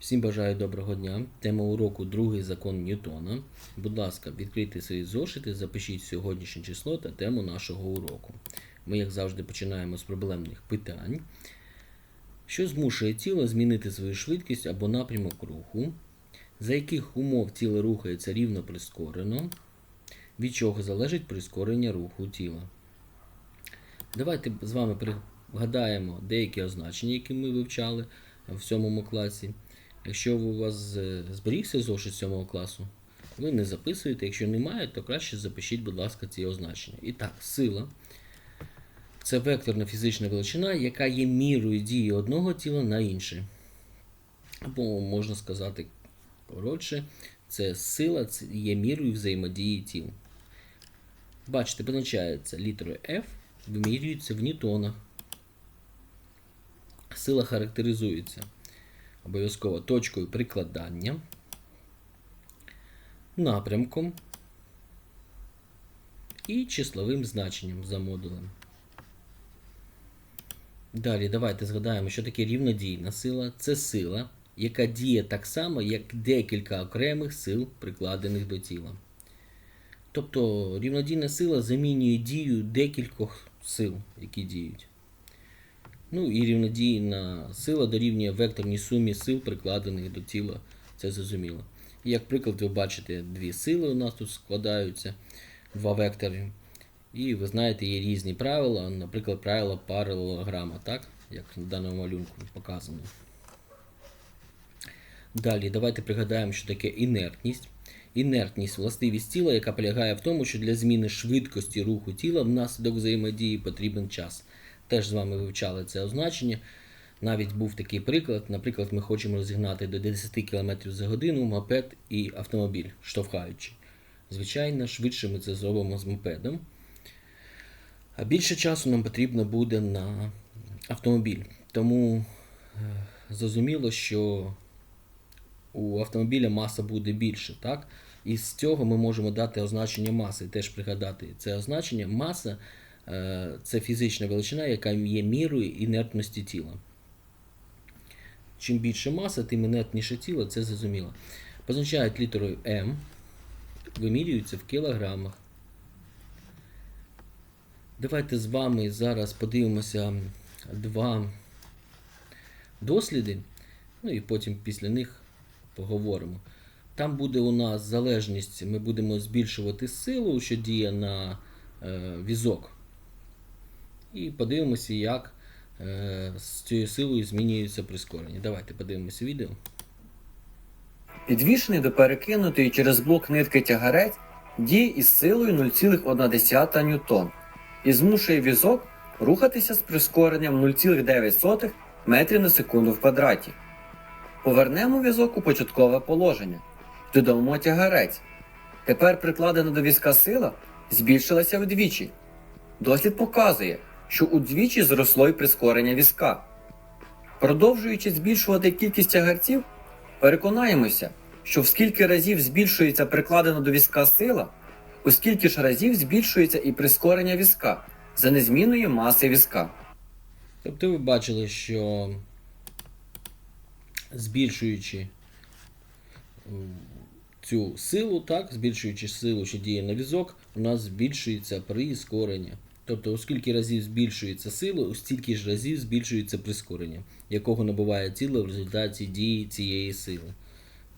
Всім бажаю доброго дня. Тема уроку Другий закон Ньютона. Будь ласка, відкрийте свої зошити, запишіть сьогоднішнє число та тему нашого уроку. Ми, як завжди, починаємо з проблемних питань. Що змушує тіло змінити свою швидкість або напрямок руху? За яких умов тіло рухається рівно прискорено? Від чого залежить прискорення руху тіла? Давайте з вами пригадаємо деякі означення, які ми вивчали в 7 класі. Якщо у вас е, зберігся зошит 7 класу, ви не записуєте. Якщо немає, то краще запишіть, будь ласка, ці означення. І так, сила це векторна фізична величина, яка є мірою дії одного тіла на інше. Або можна сказати коротше, це сила це є мірою взаємодії тіл. Бачите, позначається літерою F, вимірюється в ньютонах. Сила характеризується обов'язково точкою прикладання, напрямком і числовим значенням за модулем. Далі давайте згадаємо, що таке рівнодійна сила. Це сила, яка діє так само, як декілька окремих сил, прикладених до тіла. Тобто рівнодійна сила замінює дію декількох сил, які діють. Ну і рівнодійна сила дорівнює векторній сумі сил, прикладених до тіла. Це зрозуміло. І як приклад, ви бачите, дві сили у нас тут складаються, два вектори. І ви знаєте, є різні правила, наприклад, правила паралелограма, так? Як на даному малюнку показано. Далі, давайте пригадаємо, що таке інертність. Інертність властивість тіла, яка полягає в тому, що для зміни швидкості руху тіла внаслідок взаємодії потрібен час. Теж з вами вивчали це означення. Навіть був такий приклад. Наприклад, ми хочемо розігнати до 10 км за годину мопед і автомобіль, штовхаючи. Звичайно, швидше ми це зробимо з мопедом. А більше часу нам потрібно буде на автомобіль. Тому е, зрозуміло, що у автомобіля маса буде більше, так? І з цього ми можемо дати означення маси, теж пригадати це означення. Маса це фізична величина, яка є мірою інертності тіла. Чим більше маса, тим інертніше тіло, це зрозуміло. Позначають літерою М, вимірюються в кілограмах. Давайте з вами зараз подивимося два досліди, ну і потім після них поговоримо. Там буде у нас залежність, ми будемо збільшувати силу, що діє на е, візок. І подивимося, як е, з цією силою змінюється прискорення. Давайте подивимося відео. Підвішений до перекинутої через блок нитки тягарець діє із силою 0,1 ньютон і змушує візок рухатися з прискоренням 0,9 метрів на секунду в квадраті. Повернемо візок у початкове положення. Додамо тягарець. Тепер прикладена до візка сила збільшилася вдвічі. Дослід показує, що удвічі зросло й прискорення візка. Продовжуючи збільшувати кількість тягарців, переконаємося, що в скільки разів збільшується прикладена до візка сила, у скільки ж разів збільшується і прискорення візка за незмінної маси візка. Тобто ви бачили, що збільшуючи цю силу, так, збільшуючи силу, що діє на візок, у нас збільшується прискорення. Тобто, оскільки разів збільшується сила, у стільки ж разів збільшується прискорення, якого набуває тіло в результаті дії цієї сили.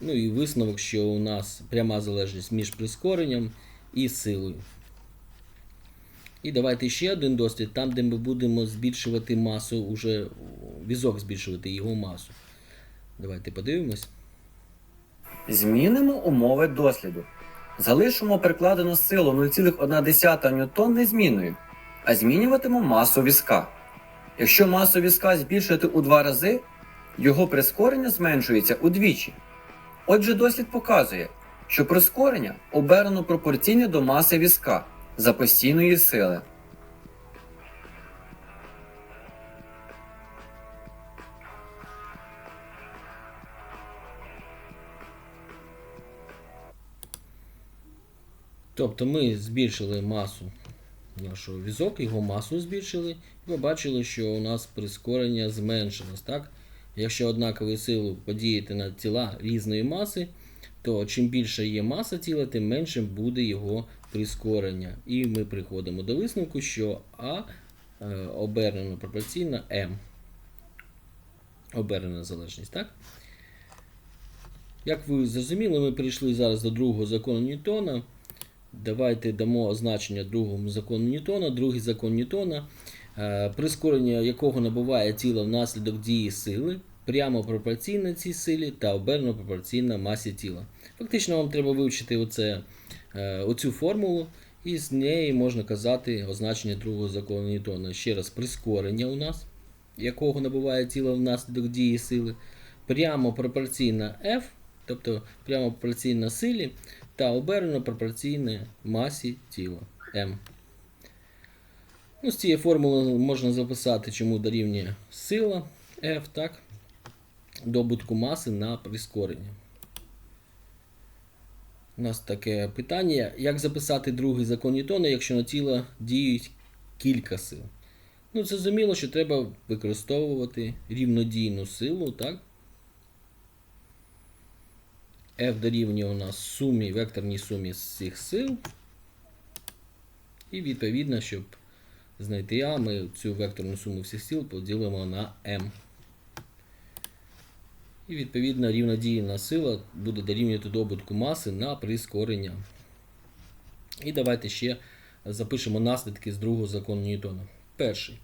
Ну і висновок, що у нас пряма залежність між прискоренням і силою. І давайте ще один дослід, там, де ми будемо збільшувати масу, уже візок збільшувати його масу. Давайте подивимось. Змінимо умови досліду. Залишимо прикладену силу 0,1 ньютон незмінною, а змінюватимемо масу візка. Якщо масу візка збільшити у два рази, його прискорення зменшується удвічі. Отже, дослід показує, що прискорення обернено пропорційне до маси візка за постійної сили. Тобто ми збільшили масу нашого візок, його масу збільшили, і ви бачили, що у нас прискорення зменшилось, так? якщо однакову силу подіяти на тіла різної маси, то чим більша є маса тіла, тим меншим буде його прискорення. І ми приходимо до висновку, що А е, обернено пропорційно М. Обернена залежність, так? Як ви зрозуміли, ми прийшли зараз до другого закону Ньютона. Давайте дамо означення другому закону Ньютона. Другий закон Ньютона, е, прискорення якого набуває тіло внаслідок дії сили, прямо пропорційне цій силі та обернено пропорційна масі тіла. Фактично вам треба вивчити оце, е, оцю формулу, і з неї можна казати означення другого закону Ньютона. Ще раз, прискорення у нас, якого набуває тіло внаслідок дії сили, прямо пропорційна F, тобто прямо пропорційна силі, та обернено пропорційне масі тіла М. Ну, з цієї формули можна записати, чому дорівнює сила F, так? Добутку маси на прискорення. У нас таке питання: як записати другий закон Ньютона, якщо на тіло діють кілька сил? Ну, зрозуміло, що треба використовувати рівнодійну силу, так? F дорівнює у нас сумі, векторній сумі з цих сил. І відповідно, щоб знайти А, ми цю векторну суму всіх сил поділимо на m. І відповідно рівнодійна сила буде дорівнювати добутку маси на прискорення. І давайте ще запишемо наслідки з другого закону Ньютона. Перший.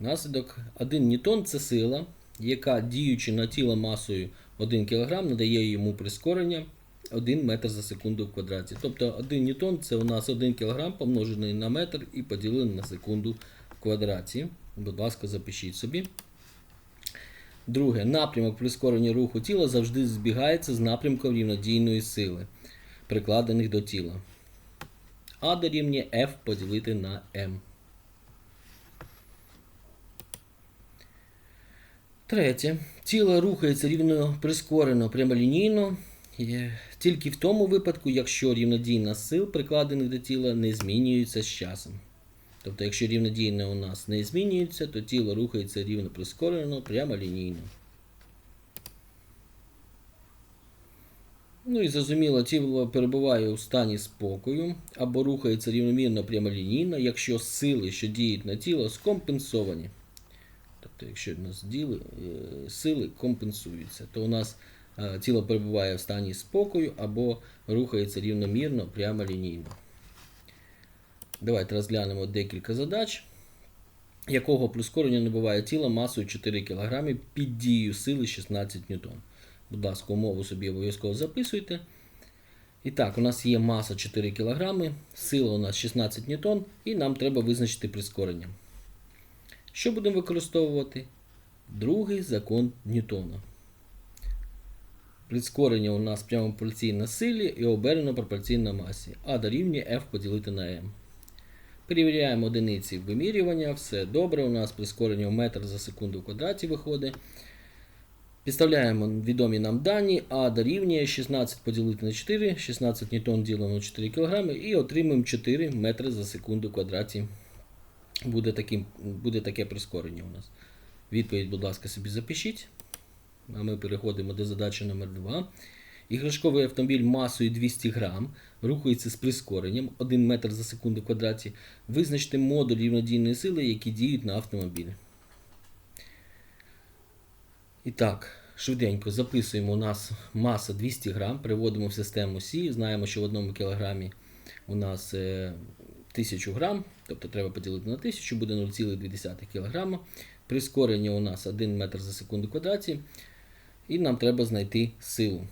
Наслідок 1 ньютон це сила, яка діючи на тіло масою 1 кг, надає йому прискорення 1 метр за секунду в квадраті. Тобто 1 ньютон це у нас 1 кг помножений на метр і поділений на секунду в квадраті. Будь ласка, запишіть собі. Друге, напрямок прискорення руху тіла завжди збігається з напрямком рівнодійної сили, прикладених до тіла. А дорівнює F поділити на M. Третє. Тіло рухається рівно прискорено прямолінійно тільки в тому випадку, якщо рівнодійна сил, прикладених до тіла, не змінюється з часом. Тобто, якщо рівнодійне у нас не змінюється, то тіло рухається рівно прискорено прямолінійно. Ну і зрозуміло, тіло перебуває у стані спокою або рухається рівномірно прямолінійно, якщо сили, що діють на тіло, скомпенсовані. Тобто, якщо у нас діли, е, сили компенсуються, то у нас е, тіло перебуває в стані спокою або рухається рівномірно прямолінійно. Давайте розглянемо декілька задач, якого прискорення набуває тіло масою 4 кг під дією сили 16 ньютон. Будь ласка, умову собі обов'язково записуйте. І так, у нас є маса 4 кг, сила у нас 16 ньютон, і нам треба визначити прискорення. Що будемо використовувати? Другий закон Ньютона. Прискорення у нас прямо пропорційно силі і обернено пропорційно масі. А дорівнює F поділити на m. Перевіряємо одиниці вимірювання, все добре. У нас прискорення в метр за секунду в квадраті виходить. Підставляємо відомі нам дані, А дорівнює 16 поділити на 4, 16 ньютон ділимо на 4 кг і отримуємо 4 метри за секунду в квадраті. Буде, таким, буде таке прискорення у нас. Відповідь, будь ласка, собі запишіть. А ми переходимо до задачі номер 2. Іграшковий автомобіль масою 200 грам рухається з прискоренням 1 метр за секунду в квадраті. Визначте модуль рівнодійної сили, які діють на автомобіль. І так, швиденько записуємо у нас маса 200 грам, переводимо в систему Сі. Знаємо, що в 1 кілограмі у нас е, 1000 грам, тобто треба поділити на 1000, буде 0,2 кг. Прискорення у нас 1 метр за секунду квадраті. І нам треба знайти силу,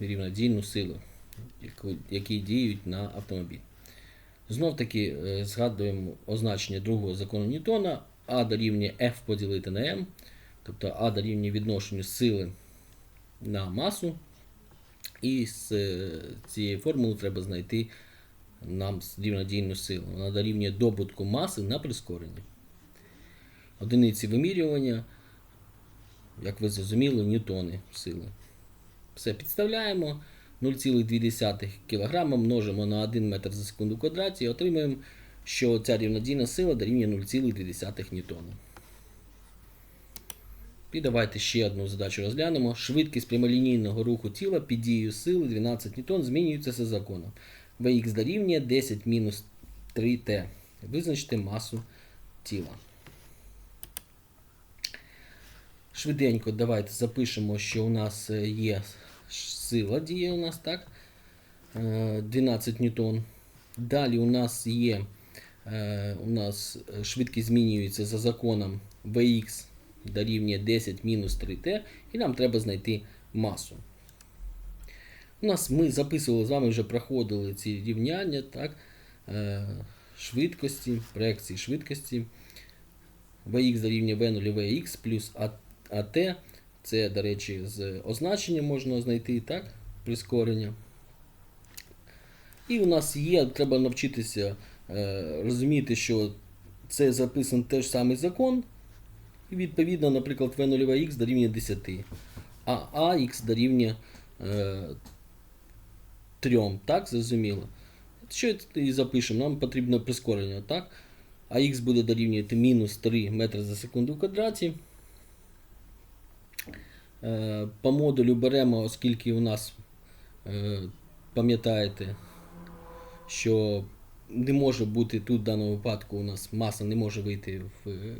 рівнодійну силу, які діють на автомобіль. Знов таки е, згадуємо означення другого закону Ньютона, А дорівнює F поділити на M, тобто А дорівнює відношенню сили на масу. І з е, цієї формули треба знайти нам рівнодійну силу. Вона дорівнює добутку маси на прискорення. Одиниці вимірювання, як ви зрозуміли, ньютони сили. Все, підставляємо 0,2 кг, множимо на 1 метр за секунду квадраті і отримаємо, що ця рівнодійна сила дорівнює 0,2 ньютона. І давайте ще одну задачу розглянемо. Швидкість прямолінійного руху тіла під дією сили 12 ньютон змінюється за законом. Vx дорівнює 10 мінус 3t. Визначте масу тіла. Швиденько давайте запишемо, що у нас е, є сила діє у нас, так? Е, 12 ньютон. Далі у нас є е, у нас е, швидкість змінюється за законом Vx дорівнює 10 мінус 3t, і нам треба знайти масу. У нас ми записували з вами вже проходили ці рівняння, так? Е, швидкості, проекції швидкості. Vx дорівнює v 0 Vx плюс AT. Це, до речі, з означення можна знайти, так? Прискорення. І у нас є, треба навчитися е, розуміти, що це записаний теж самий закон. І відповідно, наприклад, v 0 x дорівнює 10, а ax дорівнює 3. Так, зрозуміло? Що і запишемо? Нам потрібно прискорення, так? А х буде дорівнювати мінус 3 метри за секунду в квадраті. Е, По модулю беремо, оскільки у нас, е, пам'ятаєте, що не може бути тут в даному випадку у нас маса не може вийти в е,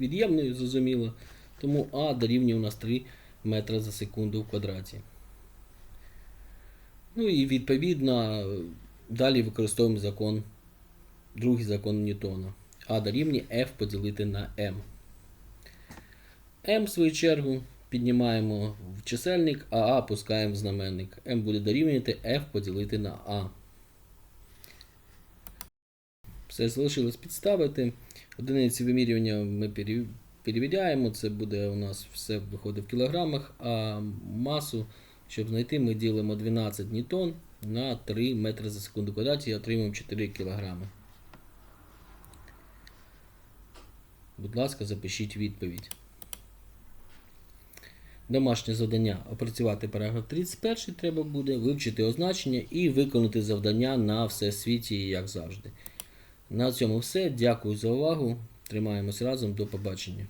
від'ємною, зрозуміло. Тому А дорівнює у нас 3 метри за секунду в квадраті. Ну і відповідно далі використовуємо закон, другий закон Ньютона. А дорівнює F поділити на M. M, в свою чергу, піднімаємо в чисельник, а А пускаємо в знаменник. M буде дорівнювати F поділити на А. Все залишилось підставити. Одиниці вимірювання ми перевіряємо. Це буде у нас все виходить в кілограмах, а масу, щоб знайти, ми ділимо 12 ньютон на 3 метри за секунду квадраті і отримуємо 4 кілограми. Будь ласка, запишіть відповідь. Домашнє завдання опрацювати параграф 31 треба буде, вивчити означення і виконати завдання на всесвіті, як завжди. На цьому все. Дякую за увагу. Тримаємось разом. До побачення.